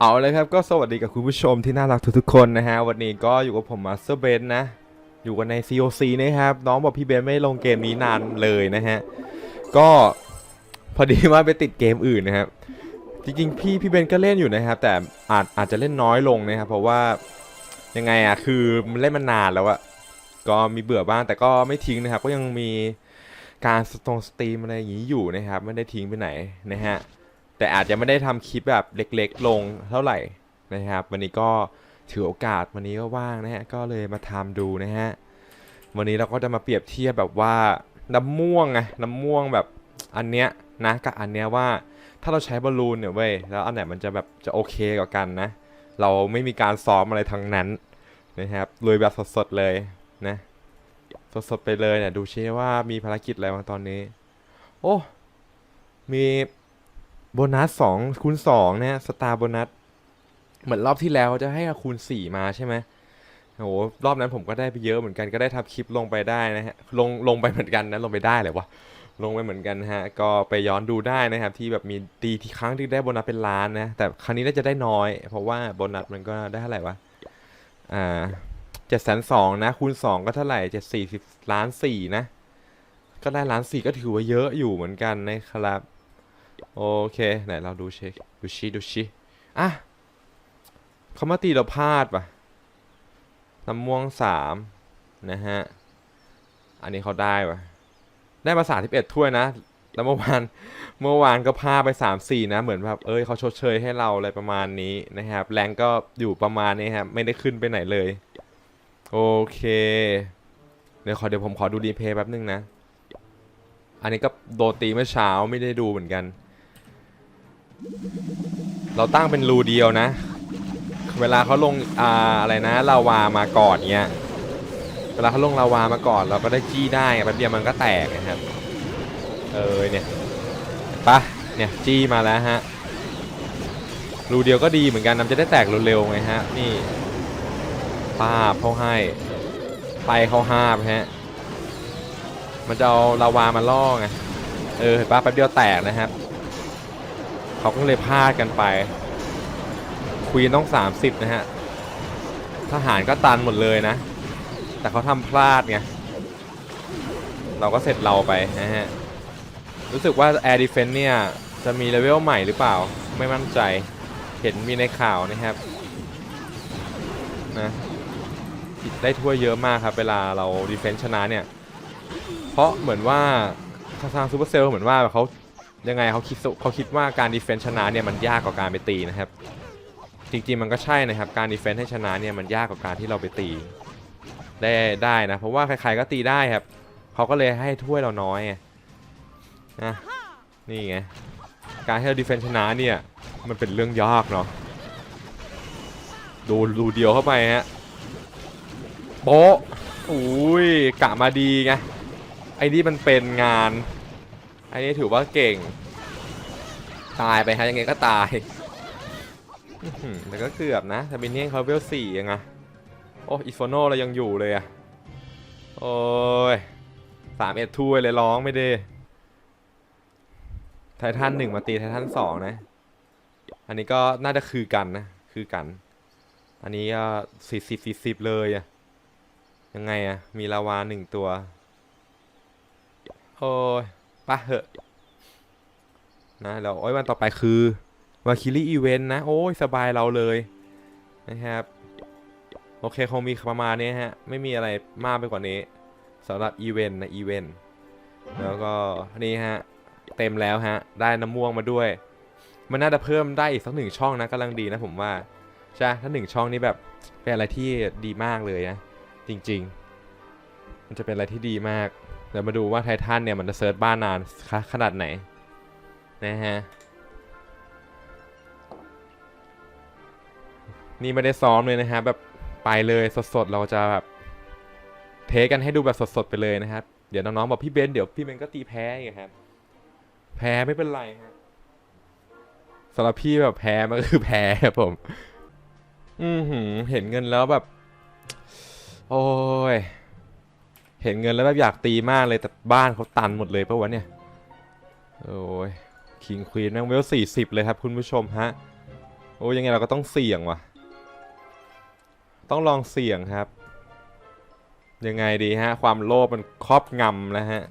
เอาเลยครับก็สวัสดีกับคุณผู้ชมที่น่ารักทุกๆคนนะฮะ วันนี้ก็อยู่กับผมมาสเตอร์เบนนะ อยู่กันใน COC นะครับ น้องบอกพี่เบนไม่ลงเกมนี้นานเลยนะฮะ ก็พอดีว่าไปติดเกมอื่นนะครับ จริงๆ พี่พี่เบนก็เล่นอยู่นะครับ แต่อาจอาจจะเล่นน้อยลงนะครับ เพราะว่ายังไงอะคือมันเล่นมานานแล้วอะก็มีเบื่อบ้างแต่ก็ไม่ทิ้งนะครับ ก็ยังมีการสตรงสตรีมอะไรอย่างนี้อยู่นะครับ ไม่ได้ทิ้งไปไหนนะฮะ แต่อาจจะไม่ได้ทำคลิปแบบเล็กๆลงเท่าไหร่นะครับ วันนี้ก็ถือโอกาสวันนี้ก็ว่างนะฮะก็เลยมาทำดูนะฮะวันนี้เราก็จะมาเปรียบเทียบแบบว่าน้ำม่วงไงน้ำม่วงแบบอันเนี้ยนะกับอันเนี้ยว่าถ้าเราใช้บอลลูนเนี่ยเว้ยแล้วอันไหนมันจะแบบจะโอเคกว่ากันนะ เราไม่มีการซ้อมอะไรทั้งนั้นนะครับลุยแบบสดๆเลยนะ สดๆไปเลยเนี่ยดูเชว่ามีภารกิจอะไรบ้าตอนนี้ โอ้ มี โบนัสสองคูณสองเนี่ยสตาร์โบนัส เหมือนรอบที่แล้วจะให้คูณสี่มาใช่ไหมโอ้โหรอบนั้นผมก็ได้ไปเยอะเหมือนกันก็ได้ทำคลิปลงไปได้นะฮะลงลงไปเหมือนกันนะลงไปได้เลยวะลงไปเหมือนกันฮะก็ไปย้อนดูได้นะครับที่แบบมีตีที่ครั้งที่ได้โบนัสเป็นล้านนะแต่ครั้งนี้น่าจะได้น้อย เพราะว่าโบนัสมันก็ได้เท่าไหร่วะอ่าเจ็ดแสนสองนะคูณสองก็เท่าไหร่เจ็ดสี่สิบล้านสี่นะก็ได้ล้านสี่ก็ถือว่าเยอะอยู่เหมือนกันนะครับ โอเคไหนเราดูเช็คดูชิดูชิอะเขามาตีเราพลาดปะน้ำม่วงสามนะฮะ อันนี้เขาได้ปะได้มาสามสิบเอ็ดถ้วยนะ แล้วเมื่อวานเมื่อวานก็พลาดไปสามสี่นะ เหมือนแบบเอ้ยเขาชดเชยให้เราอะไรประมาณนี้นะครับ แรงก็อยู่ประมาณนี้ครับไม่ได้ขึ้นไปไหนเลย โอเค เดี๋ยวขอเดี๋ยวผมขอดูรีเพย์แป๊บนึงนะ อันนี้ก็โดนตีเมื่อเช้าไม่ได้ดูเหมือนกัน เราตั้งเป็นรูเดียวนะ เวลาเขาลงอ่าอะไรนะลาวามาก่อนเนี้ยเวลาเขาลงลาวามาก่อน เราก็ได้จี้ได้แป๊บเดียวมันก็แตกนะครับเออเนี่ยปะเนี่ยจี้มาแล้วฮะรูเดียวก็ดีเหมือนกันมันจะได้แตกเร็วๆไงฮะนี่ป้าบเขาให้ไปเขาห้าบฮะมันจะเอาลาวามาล่อไงเออเห็นปะแป๊บเดียวแตกนะครับ เขาก็เลยพลาดกันไปควีนต้อง 30 นะฮะ ทหารก็ตันหมดเลยนะ แต่เขาทำพลาดไง เราก็เสร็จเราไปนะฮะ รู้สึกว่า Air Defense เนี่ย จะมีเลเวลใหม่หรือเปล่า ไม่มั่นใจ เห็นมีในข่าวนะครับ นะได้ถ้วยเยอะมากครับ เวลาเราดีเฟนซ์ชนะเนี่ย เพราะเหมือนว่าทางซูเปอร์เซลเหมือนว่าเขา ยังไงเขาคิดสุเขาคิดว่าการดีเฟนซ์ชนะเนี่ยมันยากกว่าการไปตีนะครับ จริงๆมันก็ใช่นะครับการดีเฟนซ์ให้ชนะเนี่ยมันยากกว่าการที่เราไปตีได้ได้นะเพราะว่าใครๆก็ตีได้ครับเขาก็เลยให้ถ้วยเราน้อยนะนี่ไงการให้เราดีเฟนซ์ชนะเนี่ยมันเป็นเรื่องยากเนาะดูดูเดียวเข้าไปฮะโป๊ะอุ้ยกะมาดีไงไอ้นี่มันเป็นงาน อ้นี่ถือว่าเก่ง ตายไปฮะยังไงก็ตายแต่ก็เกือบนะแต่บินเนียนเขาเวลสี่ยังไงโอ้อีโฟโนเรายังอยู่เลยอะโอ้ยสามเอ็ดถ้วยเลยร้องไม่ได้ไททันหนึ่งมาตีไททันสองนะ อันนี้ก็น่าจะคือกันนะ คือกัน อันนี้ก็สี่สิบสี่สิบเลยอะยังไงอะมีลาวาหนึ่งตัว โอ้ย ปะเหอะนะแล้วโอ้ยวันต่อไปคือวาคิลี่อีเวนต์นะ โอ้ยสบายเราเลยนะครับ โอเคคงมีประมาณนี้ฮะ ไม่มีอะไรมากไปกว่านี้สำหรับอีเวนต์นะอีเวนต์แล้วก็นี่ฮะ เต็มแล้วฮะ ได้น้ำม่วงมาด้วย มันน่าจะเพิ่มได้อีกสักหนึ่งช่องนะกำลังดีนะผมว่าใช่ถ้าหนึ่งช่องนี้แบบเป็นอะไรที่ดีมากเลยนะจริง ๆ มันจะเป็นอะไรที่ดีมาก เดี๋ยวมาดูว่าไททันเนี่ยมันจะเซิร์ชบ้านนานขนาดไหนนะฮะนี่ไม่ได้ซ้อมเลยนะฮะแบบไปเลยสดๆเราจะแบบเทกันให้ดูแบบสดๆไปเลยนะครับ เดี๋ยวน้องๆบอกพี่เบนซ์เดี๋ยวพี่เบนซ์ก็ตีแพ้ไงครับ แพ้ไม่เป็นไรฮะสำหรับพี่แบบแพ้มันก็คือแพ้ครับผม อือหือเห็นเงินแล้วแบบ โอ้ย เห็นเงินแล้วแบบอยากตีมากเลยแต่บ้านเขาตันหมดเลยปะวะเนี่ย โอ้ยคิงควีนแม่งเวลสี่สิบเลยครับคุณผู้ชมฮะ โอ้ยังไงเราก็ต้องเสี่ยงว่ะ ต้องลองเสี่ยงครับ ยังไงดีฮะ ความโลภมันครอบงำแล้วฮะ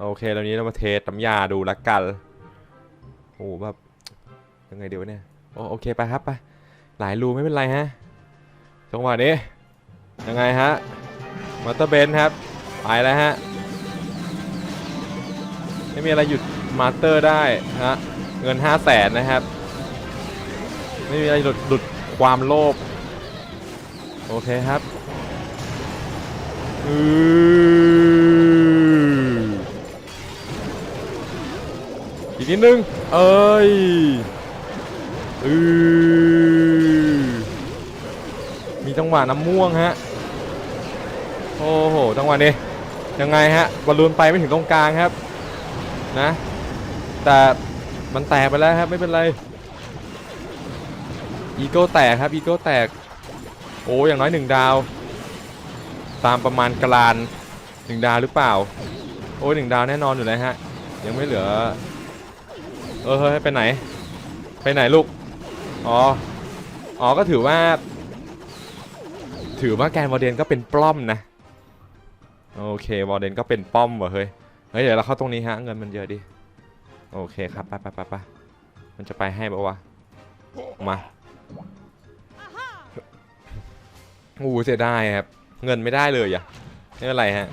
โอเคตอนนี้เรามาเทสน้ำยาดูละกัน โอ้แบบยังไงเดี๋ยวเนี่ยโอโอเคไปครับไป หลายรูไม่เป็นไรฮะจังหวะนี้ยังไงฮะ มอเตอร์เบนครับไปแล้วฮะไม่มีอะไรหยุดมาสเตอร์ได้ฮะเงิน 5 0 0แสนนะครับ ไม่มีอะไรหลุดหลุดความโลภโอเคครับอืออีกนิดนึง เอ้ยอือมีจังหวะน้ำม่วงฮะ โอ้โหจังหวะนี้ยังไงฮะบอลลูนไปไม่ถึงตรงกลางครับนะ แต่มันแตกไปแล้วครับไม่เป็นไรอีโก้แตกครับอีโก้แตกโอ้อย่างน้อยหนึ่งดาว ตามประมาณกลานหนึ่งดาวหรือเปล่า โอ้ยหนึ่งดาวแน่นอนอยู่แล้วฮะ ยังไม่เหลือ เออเฮ้ยไปไหน ไปไหนลูก อ๋อ อ๋อก็ถือว่า ถือว่าแกนวอร์เดนก็เป็นปล้อมนะ โอเควอร์เดนก็เป็นป้อมว่ะเฮ้ย เฮ้ยเดี๋ยวเราเข้าตรงนี้ฮะเงินมันเยอะดิ โอเคครับไปไปไปไปมันจะไปให้ปะวะ มาโอ้เสียดายครับ เงินไม่ได้เลยอะไม่เป็นไรฮะ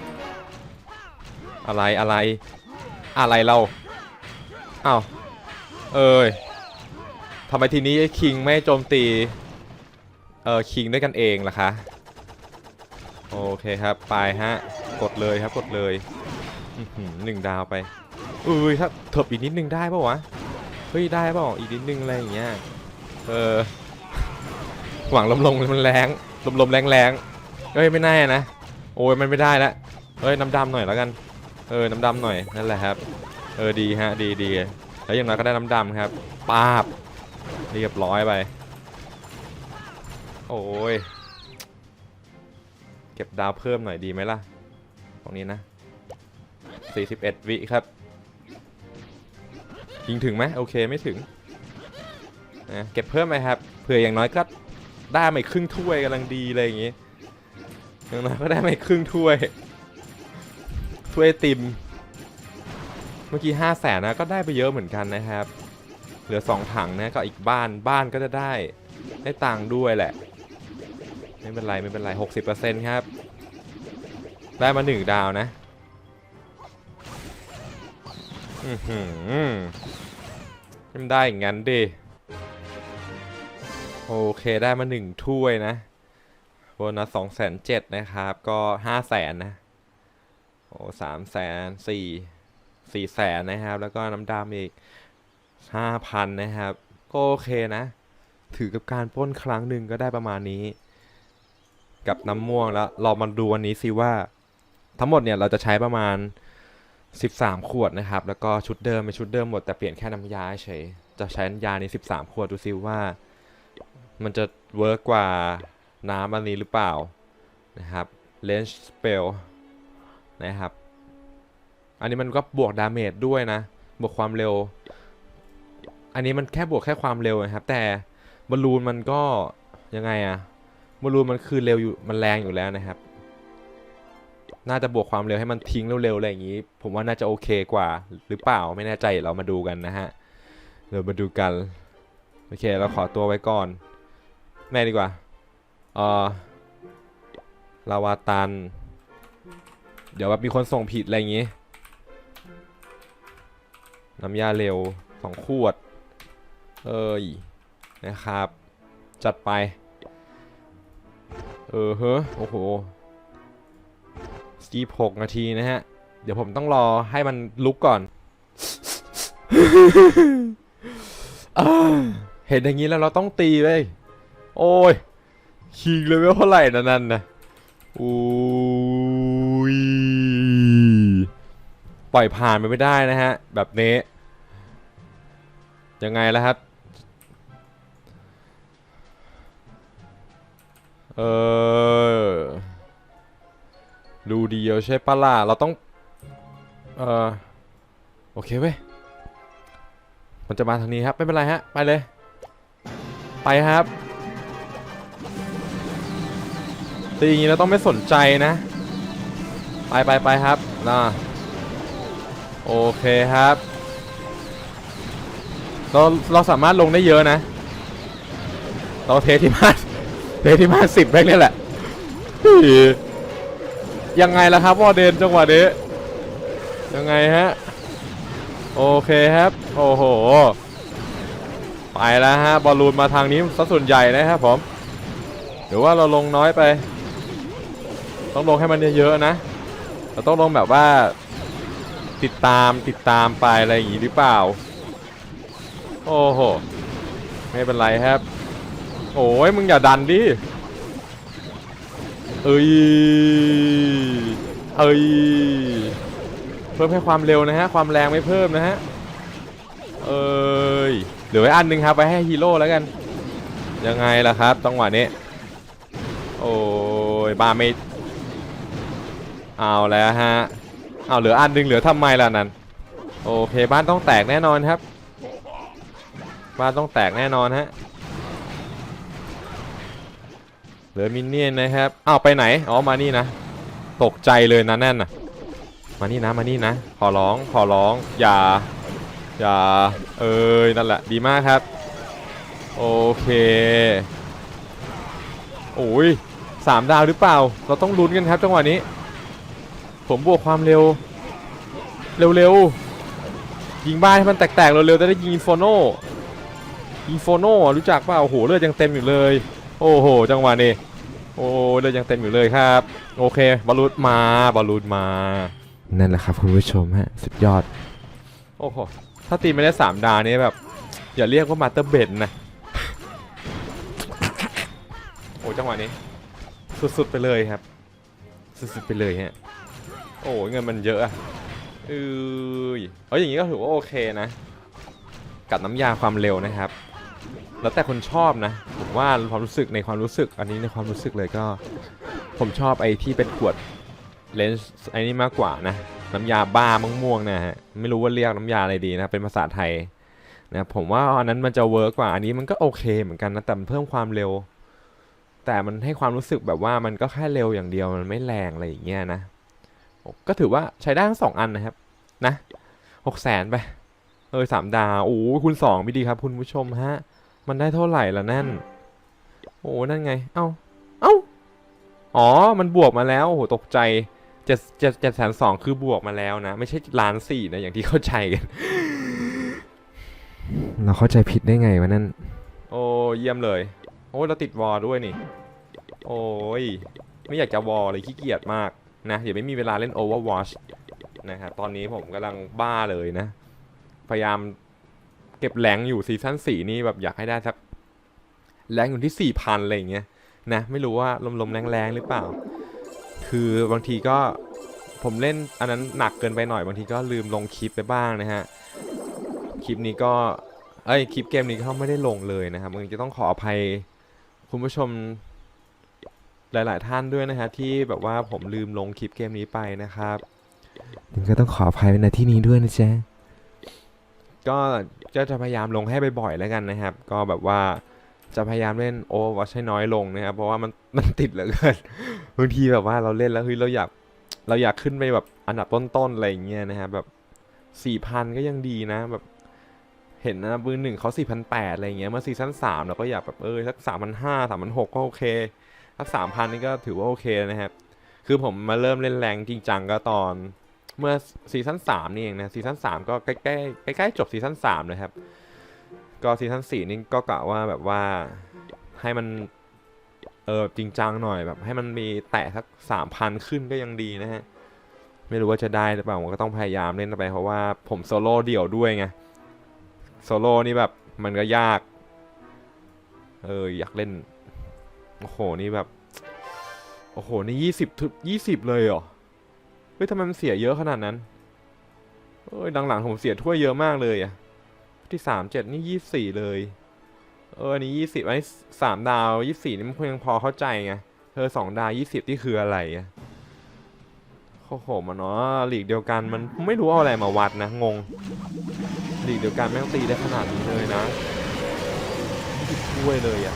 อะไรอะไร อะไรเราอ้าวเอ้ยทำไมทีนี้ไอ้คิงไม่โจมตี เออคิงด้วยกันเองล่ะคะ โอเคครับ ไปฮะ กดเลยครับกดเลยหนึ่งดาวไปอุ้ยถ้าเถิบอีกนิดนึงได้ปะวะเฮ้ยได้ปะอีกนิดนึงอะไรอย่างเงี้ยเออหวังลมลมมันแรงลมลมแรงแรงเฮ้ยไม่แน่นะโอ้ยมันไม่ได้ล้วเฮ้ยน้ำดำหน่อยแล้วกันเออน้ำดำหน่อยนั่นแหละครับ เออดีฮะดีดีแล้วอย่างน้อยก็ได้น้ำดำครับปาบเรียบร้อยไป โอ้ยเก็บดาวเพิ่มหน่อยดีไหมล่ะ รงนี้นะ 41 วิครับ ยิงถึงไหมโอเคไม่ถึงนะเก็บเพิ่มไหมครับเผื่ออย่างน้อยก็ได้ไมาอีกครึ่งถ้วยกำลังดีเลยอย่างงี้อย่างน้อยก็ได้ไมาอีกครึ่งถ้วย ถ้วยติม เมื่อกี้ห้าแสนนะก็ได้ไปเยอะเหมือนกันนะครับ เหลือสองถังนะก็อีกบ้านบ้านก็จะได้ได้ตังค์ด้วยแหละ ไม่เป็นไรไม่เป็นไรหกสิบเปอร์เซ็นต์ครับ ได้มาหนึ่งดาวนะอือหือมันได้อย่างนั้นดิ โอเคได้มาหนึ่งถ้วยนะโบนัสสองแสนเจ็ดนะครับ ก็ห้าแสนนะ โอ้สามแสนสี่สี่แสนนะครับ แล้วก็น้ำดำอีกห้าพันนะครับ ก็โอเคนะ ถือกับการป้นครั้งหนึ่งก็ได้ประมาณนี้ กับน้ำม่วงแล้ว เรามาดูวันนี้สิว่า ทั้งหมดเนี่ยเราจะใช้ประมาณ 13 ขวดนะครับ แล้วก็ชุดเดิมเป็นชุดเดิมหมดแต่เปลี่ยนแค่น้ำยาเฉย จะใช้น้ำยานี้ 13 ขวดดูซิว่า มันจะเวิร์กกว่าน้ำอันนี้หรือเปล่านะครับ Range Spell นะครับ อันนี้มันก็บวกดาเมจด้วยนะ บวกความเร็ว อันนี้มันแค่บวกแค่ความเร็วนะครับ แต่บอลลูนมันก็ยังไงอะบอลลูนมันคือเร็วอยู่มันแรงอยู่แล้วนะครับ น่าจะบวกความเร็วให้มันทิ้งเร็วๆอะไรอย่างนี้ ผมว่าน่าจะโอเคกว่า หรือเปล่าไม่แน่ใจเรามาดูกันนะฮะเดี๋ยวมาดูกันโอเคเราขอตัวไว้ก่อน แม่ดีกว่าเออลาวาตัน เดี๋ยวแบบมีคนส่งผิดอะไรอย่างงี้ น้ำยาเร็วสองขวด เอ้ยนะครับ จัดไป เออเฮ้อโอ้โห สีหกนาทีนะฮะ เดี๋ยวผมต้องรอให้มันลุกก่อน เห็นอย่างนี้แล้วเราต้องตีไปโอ้ยคิงเลยไม่เท่าไหร่นะนั่นนะโอ้ยปล่อยผ่านไปไม่ได้นะฮะ แบบนี้ ยังไงล่ะครับ เออ ดูดีเยอะใช่ปะล่ะเราต้อง เออโอเคเว้ย มันจะมาทางนี้ครับ ไม่เป็นไรฮะ ไปเลย ไปครับตีอย่างนี้เราต้องไม่สนใจนะ ไปไปไปครับนะโอเคครับ เราเราสามารถลงได้เยอะนะ เราเทที่มาเทที่มาสิบแบงนี่แหละ ยังไงล่ะครับวอร์เดนจังหวะนี้ยังไงฮะ โอเคครับ โอ้โห ไปแล้วฮะ บอลลูนมาทางนี้ซะส่วนใหญ่นะครับผมหรือว่าเราลงน้อยไป ต้องลงให้มันเยอะๆนะ เราต้องลงแบบว่าติดตามติดตามไปอะไรอย่างงี้หรือเปล่า โอ้โห ไม่เป็นไรครับ โอ้ยมึงอย่าดันดิ เอ้ยเอ้ยเพิ่มให้ความเร็วนะฮะความแรงไม่เพิ่มนะฮะเอ้ยเหลือไว้อันหนึงครับไว้ให้ฮีโร่แล้วกัน ยังไงล่ะครับจังหวะนี้โอ้ยบาไม่เอาแล้วฮะเอาเหลืออันหนึงเหลือทำไมล่ะนั่นโอเคบ้านต้องแตกแน่นอนครับ บ้านต้องแตกแน่นอนฮะ เหลือมินเนี่ยนนะครับอ้าวไปไหนอ๋อมานี่นะ ตกใจเลยนะแน่นน่ะมานี่นะมานี่นะ ขอร้องขอร้อง อย่า อย่า เอ้ยนั่นแหละดีมากครับ โอเคโอ้ยสามดาวหรือเปล่า เราต้องลุ้นกันครับจังหวะนี้ ผมบวกความเร็ว เร็วๆยิงบ้านให้มันแตกๆเร็วๆจะได้ยิงอินโฟโนอินโฟโนรู้จักเปล่าโอ้โหเลือดยังเต็มอยู่เลย โอ้โห จังหวะนี้ โอ้เลือดยังเต็มอยู่เลยครับ โอเค บอลลูนมา บอลลูนมา นั่นแหละครับคุณผู้ชมฮะ สุดยอด โอ้โห ถ้าตีไม่ได้สามดาวนี้แบบ อย่าเรียกว่ามาสเตอร์เบนนะ โอ้จังหวะนี้ สุดๆไปเลยครับ สุดๆไปเลยฮะ โอ้เงินมันเยอะอะเอ้ยเอ้ยอย่างนี้ก็ถือว่าโอเคนะ กับน้ำยาความเร็วนะครับ แล้วแต่คนชอบนะผมว่าความรู้สึกในความรู้สึกอันนี้ในความรู้สึกเลยก็ ผมชอบไอ้ที่เป็นขวดเลนส์ไอ้นี่มากกว่านะน้ำยาบ้าม่วงๆนะฮะไม่รู้ว่าเรียกน้ำยาอะไรดีนะเป็นภาษาไทยนะผมว่าอันนั้นมันจะเวิร์กกว่าอันนี้มันก็โอเคเหมือนกันนะแต่มันเพิ่มความเร็ว แต่มันให้ความรู้สึกแบบว่ามันก็แค่เร็วอย่างเดียวมันไม่แรงอะไรอย่างเงี้ยนะก็ถือว่าใช้ได้ทั้งสองอันนะครับนะหกแสนไปเออสามดาวโอ้คุณสองไม่ดีครับ คุณผู้ชมฮะ มันได้เท่าไหร่ละนั่น โอ้นั่นไง เอ้า เอ้า อ๋อ มันบวกมาแล้ว โอ้โห ตกใจเจ็ดเจ็ดเจ็ดแสนสองคือบวกมาแล้วนะ ไม่ใช่ล้านสี่นะ อย่างที่เข้าใจกัน เราเข้าใจผิดได้ไงวะนั่น โอ้เยี่ยมเลย โอ้ยเราติดวอลด้วยนี่ โอ้ย ไม่อยากจะวอลเลยขี้เกียจมากนะเดี๋ยวไม่มีเวลาเล่น Overwatch นะครับ ตอนนี้ผมกำลังบ้าเลยนะ พยายาม เก็บแรงอยู่ซีซั่นสี่นี่แบบอยากให้ได้สักแรงอยู่ที่สี่พันอะไรอย่างเงี้ยนะไม่รู้ว่าลมๆแรงๆหรือเปล่า คือบางทีก็ผมเล่นอันนั้นหนักเกินไปหน่อยบางทีก็ลืมลงคลิปไปบ้างนะฮะคลิปนี้ก็เอ้ยคลิปเกมนี้เขาไม่ได้ลงเลยนะครับมันจะต้องขออภัยคุณผู้ชมหลายๆท่านด้วยนะฮะที่แบบว่าผมลืมลงคลิปเกมนี้ไปนะครับก็ต้องขออภัยในที่นี้ด้วยนะจ๊ะ ก็จะจะพยายามลงให้บ่อยๆแล้วกันนะครับ ก็แบบว่าจะพยายามเล่นโอวัชให้น้อยลงนะครับ เพราะว่ามันมันติดเหลือเกินบางทีแบบว่าเราเล่นแล้วเฮ้ยเราอยากเราอยากขึ้นไปแบบอันดับต้นๆอะไรอย่างเงี้ยนะครับแบบสี่พันก็ยังดีนะแบบเห็นนะมือหนึ่งเขาสี่พันแปดอะไรเงี้ยเมื่อซีซั่นสามเราก็อยากแบบเออสักสามพันห้าสามพันหกก็โอเคสักสามพันนี่ก็ถือว่าโอเคนะครับ คือผมมาเริ่มเล่นแรงจริงจังก็ตอน เมื่อซีซั่นสามนี่เองนะซีซั่นสามก็ใกล้ใกล้ใกล้จบซีซั่นสามเลยครับ ก็ซีซั่นสี่นี่ก็กะว่าแบบว่าให้มันเออจริงจังหน่อยแบบให้มันมีแตะสักสามพันขึ้นก็ยังดีนะฮะ ไม่รู้ว่าจะได้หรือเปล่าผมก็ต้องพยายามเล่นไปเพราะว่าผมโซโล่เดี่ยวด้วยไงโซโล่นี่แบบมันก็ยาก เอออยากเล่น โอ้โหนี่แบบ โอ้โหนี่ยี่สิบยี่สิบเลยเหรอ เฮ้ยทำไมมันเสียเยอะขนาดนั้นเอ้ยหลังๆผมเสียถ้วยเยอะมากเลยอะที่สามเจ็ดนี่ยี่สี่เลย เอออันนี้ยี่สิบไอ้สามดาวยี่สี่นี่มันยังพอเข้าใจไงเธอสองดาวยี่สิบที่คืออะไรอะโอ้โหมันเนาะหลีกเดียวกันมันไม่รู้เอาอะไรมาวัดนะงงลีกเดียวกันแม่งตีได้ขนาดนี้เลยนะถ้วยเลยอะ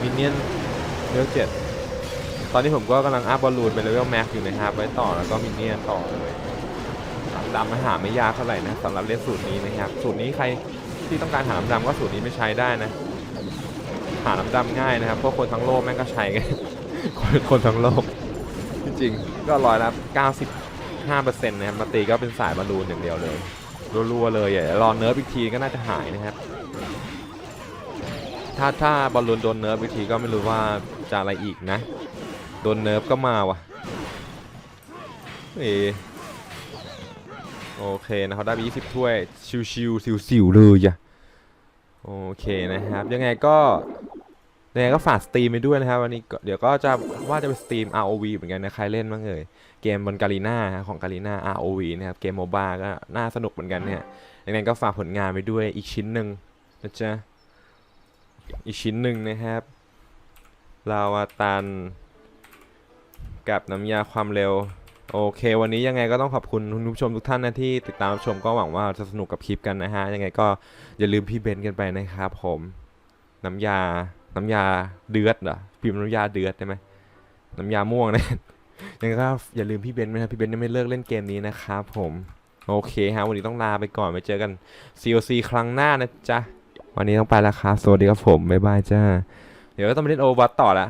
มินเนี่ยนเลเวลเจ็ด ตอนนี้ผมก็กำลังอัพบอลลูนเป็นเลเวลแม็กอยู่นะครับไว้ต่อแล้วก็มินเนี่ยนต่อเลยน้ำดำมาหาไม่ยากเท่าไหร่นะสำหรับเล่นสูตรนี้นะครับสูตรนี้ใครที่ต้องการหาน้ำดำก็สูตรนี้ไม่ใช้ได้นะ หาน้ำดำง่ายนะครับเพราะคนทั้งโลกแม่งก็ใช้กันคนคนทั้งโลกจริงๆก็ร้อยละ95%นะครับมาตีก็เป็นสายบอลลูนอย่างเดียวเลยรัวๆเลยอย่ารอเนิร์ฟอีกทีก็น่าจะหายนะครับถ้าถ้าบอลลูนโดนเนิร์ฟอีกทีก็ไม่รู้ว่าจะอะไรอีกนะ โดนเนิร์ฟก็มาว่ะเอโอเคนะเขาได้ไป20 ถ้วย ชิวๆสิวๆเลยอะโอเคนะครับ ยังไงก็ยังไงก็ฝากสตรีมไปด้วยนะครับวันนี้เดี๋ยวก็จะว่าจะไปสตรีม ROV เหมือนกันนะใครเล่นบ้างเอ่ยเกมบนกาลีนาของกาลีนา ROV นะครับเกมโมบ้าก็น่าสนุกเหมือนกันเนี่ยยังไงก็ฝากผลงานไปด้วยอีกชิ้นหนึ่งนะจ๊ะอีกชิ้นหนึ่งนะครับลาวาตัน กับน้ำยาความเร็ว โอเค วันนี้ยังไงก็ต้องขอบคุณคุณผู้ชมทุกท่านนะที่ติดตามชมก็หวังว่าจะสนุกกับคลิปกันนะฮะ ยังไงก็อย่าลืมพี่เบนกันไปนะครับผม น้ำยา น้ำยาเดือดเหรอ พิมพ์น้ำยาเดือดได้ไหมน้ำยาม่วงนะยังไงก็อย่าลืมพี่เบนนะครับพี่เบนยังไม่เลิกเล่นเกมนี้นะครับผมโอเคฮะวันนี้ต้องลาไปก่อนไปเจอกัน COC ครั้งหน้านะจ๊ะ วันนี้ต้องไปแล้วครับสวัสดีครับผม บ๊ายบายจ้า เดี๋ยวก็ต้องไปเล่นโอวัตต่อละ